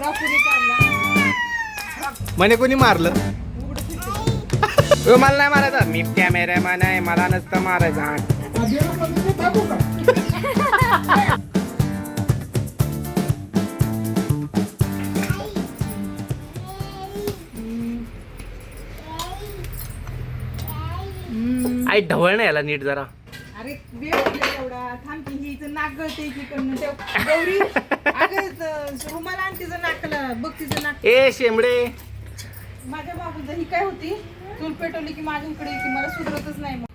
Frock कुणी काढला म्हणे कोणी मारलं? मला नाही मारायचा. मी कॅमेरामॅन आहे मला नसतं मारायचं. हा. आई ढवळ नाही याला नीट जरा. अरे वेळ एवढा. थांब की हिचं नाक गळते इकडनं गौरी अगं त- रुमाला आण तिचं नाकला. बघ तिचं नाक. ए शेंबडे. माझ्या बाबूचं ही काय होती? चूल पेटवली की माझ्याकडे की मला सुधरतच नाही मग.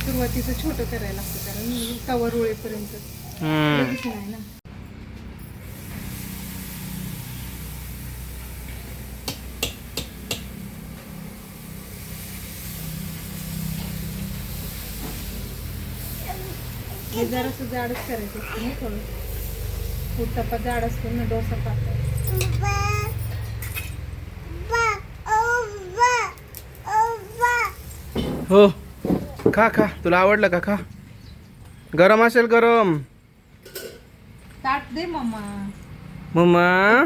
सुरुवातीचं छोटं करायला लागतं कारण कवर हम्म. लगेच नाही ना. हे जरासं जाडच करायचं असतं ना थोडं. उत्तप्पा जाड असतो ना डोसा पातळ हो खा खा. तुला आवडलं का? खा. गरम असेल गरम. ताट दे मम्मा मम्मा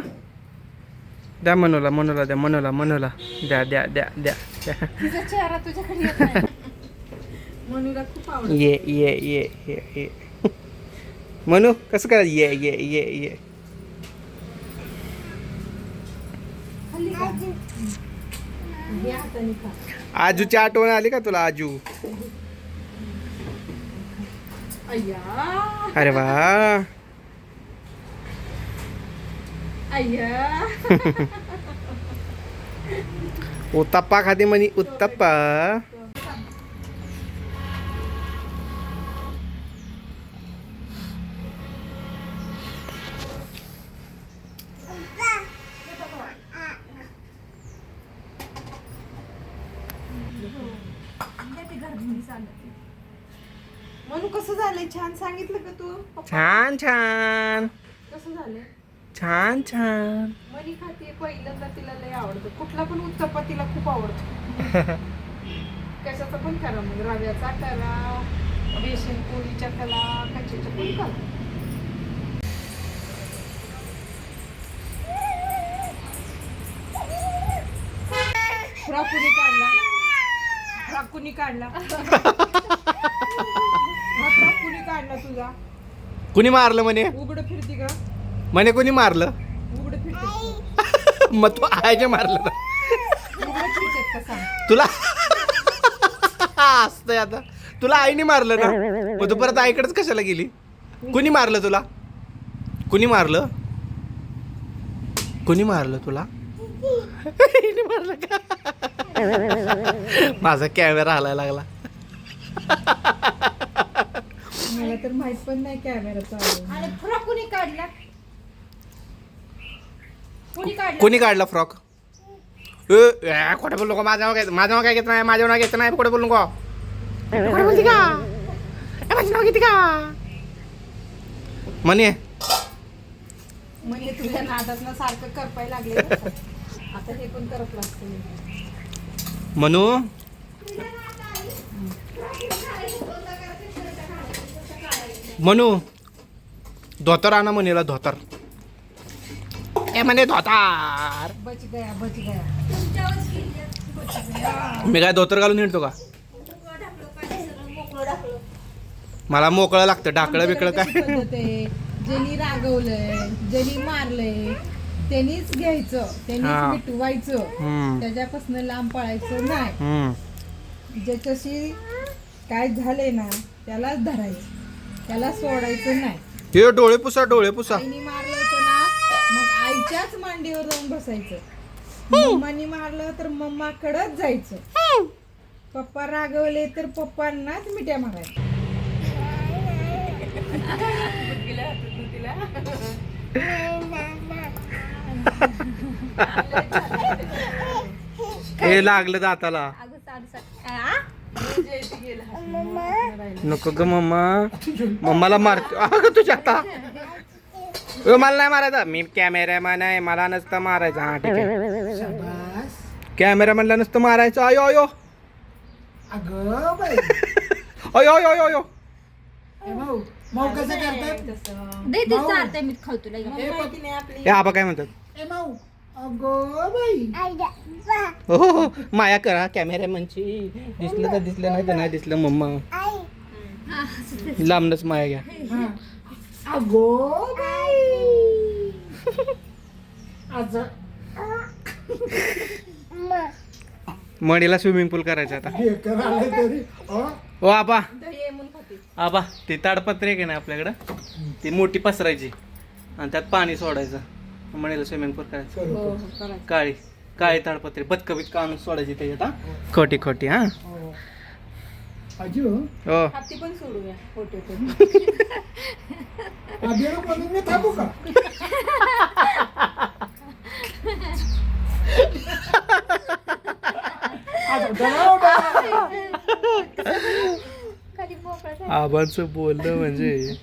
द्या मनोला मनोला द्या मनोला मनोला. द्या द्या द्या द्या द्या. तिचा चेहरा तुझ्याकडे येत नाही. ये ये ये ये ये. मनू कसं करा ये ये ये ये. आजूची आठवण आली का तुला आजू? अरे वा. उत्तप्पा खाते म्हणे उत्तप्पा. मनू कसं झालंय? छान सांगितलं का तू? पप्पा? छान छान. कसं झालंय? छान छान. मनी खाते पहिल्यांदा तिला लय आवडतं. कुठला पण उत्तप्पा तिला खूप आवडतो. कशाचा पण करा मग. रव्याचा करा बेसन पोळीच्या करा कच्च्याच्या पण करा. फ्रॉक कुणी काढला कुणी काढला? हा कुणी काढला तुझा? कुणी मारलं म्हणे? उघड फिरती का? म्हणे कुणी मारलं? उघड फिरते. मग तू आयचे मारलं ना. उघड फिरते का सांग? तुला असतंय आता. तुला आईने मारलं ना? मग तू परत आईकडेच कशाला गेली? कुणी मारलं तुला? कुणी मारलं? कुणी मारलं तुला? मारलं का? माझा कॅमेरा हलायला लागला. मला तर माहीत पण नाही कॅमेरा चालू आणि फ्रॉक कुणी काढला? कुणी काढला? कोणी काढला फ्रॉक? ए ए, खोटं बोलू का माझ्या नाव घ्यायचं माझं नाव काय घेत नाही माझ्या नाव घेत नाही खोटं बोलू का खोटं बोलती का? ए, माझं नाव घेते का? म्हणे म्हणजे तुझ्या नादात ना सारखं करपाय लागले. आता हे पण करत लागतं म्हणू म्हणू धोतर आणा म्हणेला धोतर. ए म्हणे धोतार. मी काय धोतर घालून हिंडतो का? मला मोकळं लागतं ढाकळं बिकळं काय पद्धत रागवलंय जनी मारलंय त्यांनीच घ्यायचं हा. त्यांनीच मिटवायचं. हम्म, त्याच्यापासून लांब पळायचं नाही. हम्म. ज्याच्याशी काय झाले ना त्यालाच धरायचं. त्याला सोडायचं नाही. हे डोळे पुसा डोळे पुसा. आईने मारलं होतं ना मग आईच्याच मांडीवर जाऊन बसायचं. मम्मानी मारलं तर मम्माकडच जायचं. पप्पा रागवले तर पप्पांनाच मिठ्या मारायच्या. हे लागलं दाताला? नको ग मम्मा. मम्माला मारतो अगं तुझ्या आता. मला नाही मारायचा. मी कॅमेरामॅन आहे मला नसतं मारायचं. हा ठीक आहे. कॅमेरामॅनला नसतं मारायचं. अयो अयो अगं बाई. अयो अयो अयो अयो हे आबा काय म्हणतात? हे माऊ अगो बाई. हो हो हो. माया करा कॅमेरामॅनची दिसलं तर दिसलं नाही तर नाही दिसलं मम्मा. लांबनच माया घ्या. हा. अगो बाई. मडीला स्विमिंग पूल करायचं आता. हे करायला तरी अ? हो आबा. आबा ती ताडपत्री आहे की नाही आपल्याकडं? ती मोठी पसरायची. आणि त्यात पाणी सोडायचं. मणीला स्विमिंग पूल करायचं. करू, हो करू. हो करायचं. काळी काळी ताडपत्री बदक बितक आणून सोडायची त्याच्यात हा? खोटी खोटी हा? हो. आजी हो. हो. हाती पण सोडूया फोटो आजीला म्हणून मी थांबू का? आता जरा उभा. कधी मोकळं झालं. आबांचं बोलणं म्हणजे